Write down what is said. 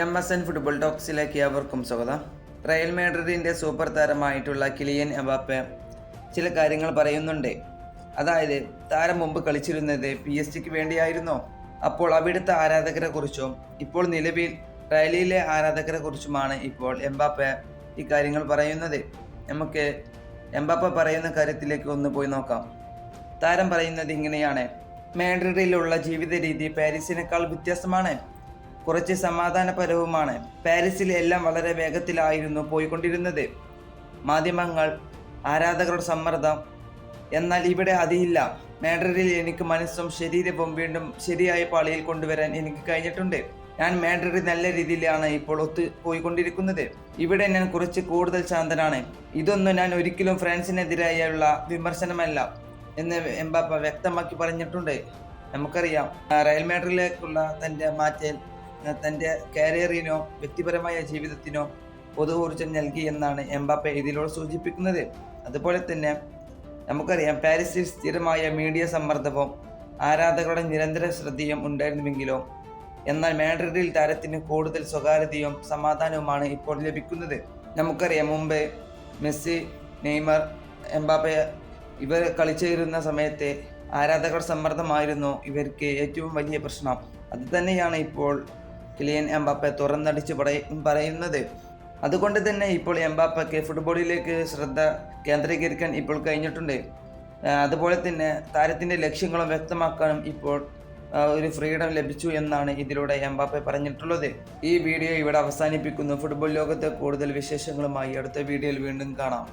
M S N football ടോക്സിലേക്ക് അവർക്കും സ്വാഗതം. റയൽ മാഡ്രിഡിന്റെ സൂപ്പർ താരമായിട്ടുള്ള കിലിയൻ എബാപ്പെ ചില കാര്യങ്ങൾ പറയുന്നുണ്ട്. അതായത് താരം മുമ്പ് കളിച്ചിരുന്നത് പി എസ് ജിക്ക് വേണ്ടിയായിരുന്നോ. അപ്പോൾ അവിടുത്തെ ആരാധകരെ കുറിച്ചും ഇപ്പോൾ നിലവിൽ റയലിലെ ആരാധകരെ കുറിച്ചുമാണ് ഇപ്പോൾ എംബാപ്പെ ഇക്കാര്യങ്ങൾ കാര്യങ്ങൾ പറയുന്നത്. നമുക്ക് എംബാപ്പ പറയുന്ന കാര്യത്തിലേക്ക് ഒന്ന് പോയി നോക്കാം. താരം പറയുന്നത് ഇങ്ങനെയാണ്. മാഡ്രിഡിലുള്ള ജീവിത രീതി പാരീസിനേക്കാൾ വ്യത്യസ്തമാണ് കുറച്ച് സമാധാനപരവുമാണ്. പാരീസിൽ എല്ലാം വളരെ വേഗത്തിലായിരുന്നു പോയിക്കൊണ്ടിരുന്നത്. മാധ്യമങ്ങൾ ആരാധകരുടെ സമ്മർദ്ദം എന്നാൽ ഇവിടെ അതില്ല മാഡ്രിഡിൽ എനിക്ക് മനസ്സും ശരീരവും വീണ്ടും ശരിയായ പാളിയിൽ കൊണ്ടുവരാൻ എനിക്ക് കഴിഞ്ഞിട്ടുണ്ട്. ഞാൻ മാഡ്രിഡ് നല്ല രീതിയിലാണ് ഇപ്പോൾ ഒത്തു പോയിക്കൊണ്ടിരിക്കുന്നത്. ഇവിടെ ഞാൻ കുറച്ച് കൂടുതൽ ശാന്തനാണ്. ഇതൊന്നും ഞാൻ ഒരിക്കലും ഫ്രാൻസിനെതിരായുള്ള വിമർശനമല്ല എന്ന് എംബാപ്പ വ്യക്തമാക്കി പറഞ്ഞിട്ടുണ്ട്. നമുക്കറിയാം റയൽ മാഡ്രിഡിലേക്കുള്ള തന്റെ മാറ്റൽ തന്റെ കരിയറിനോ വ്യക്തിപരമായ ജീവിതത്തിനോ പൊതു ഊർജം നൽകി എന്നാണ് എംബാപ്പെ ഇതിലൂടെ സൂചിപ്പിക്കുന്നത്. അതുപോലെ തന്നെ നമുക്കറിയാം പാരീസിൽ സ്ഥിരമായ മീഡിയ സമ്മർദ്ദവും ആരാധകരുടെ നിരന്തര ശ്രദ്ധയും ഉണ്ടായിരുന്നുവെങ്കിലോ എന്നാൽ മാഡ്രിഡിൽ താരത്തിന് കൂടുതൽ സ്വകാര്യതയും സമാധാനവുമാണ് ഇപ്പോൾ ലഭിക്കുന്നത്. നമുക്കറിയാം മുമ്പ് മെസ്സി നെയ്മർ എംബാപ്പെ ഇവർ കളിച്ചിരുന്ന സമയത്തെ ആരാധകർ സമ്മർദ്ദമായിരുന്നു ഇവർക്ക് ഏറ്റവും വലിയ പ്രശ്നം. അത് തന്നെയാണ് ഇപ്പോൾ കിലിയൻ എംബാപ്പെ തുറന്നടിച്ച് പറയും പറയുന്നത്. അതുകൊണ്ട് തന്നെ ഇപ്പോൾ എംബാപ്പയ്ക്ക് ഫുട്ബോളിലേക്ക് ശ്രദ്ധ കേന്ദ്രീകരിക്കാൻ ഇപ്പോൾ കഴിഞ്ഞിട്ടുണ്ട്. അതുപോലെ തന്നെ താരത്തിന്റെ ലക്ഷ്യങ്ങളും വ്യക്തമാക്കാനും ഇപ്പോൾ ഒരു ഫ്രീഡം ലഭിച്ചു എന്നാണ് ഇതിലൂടെ എംബാപ്പെ പറഞ്ഞിട്ടുള്ളത്. ഈ വീഡിയോ ഇവിടെ അവസാനിപ്പിക്കുന്നു. ഫുട്ബോൾ ലോകത്തെ കൂടുതൽ വിശേഷങ്ങളുമായി അടുത്ത വീഡിയോയിൽ വീണ്ടും കാണാം.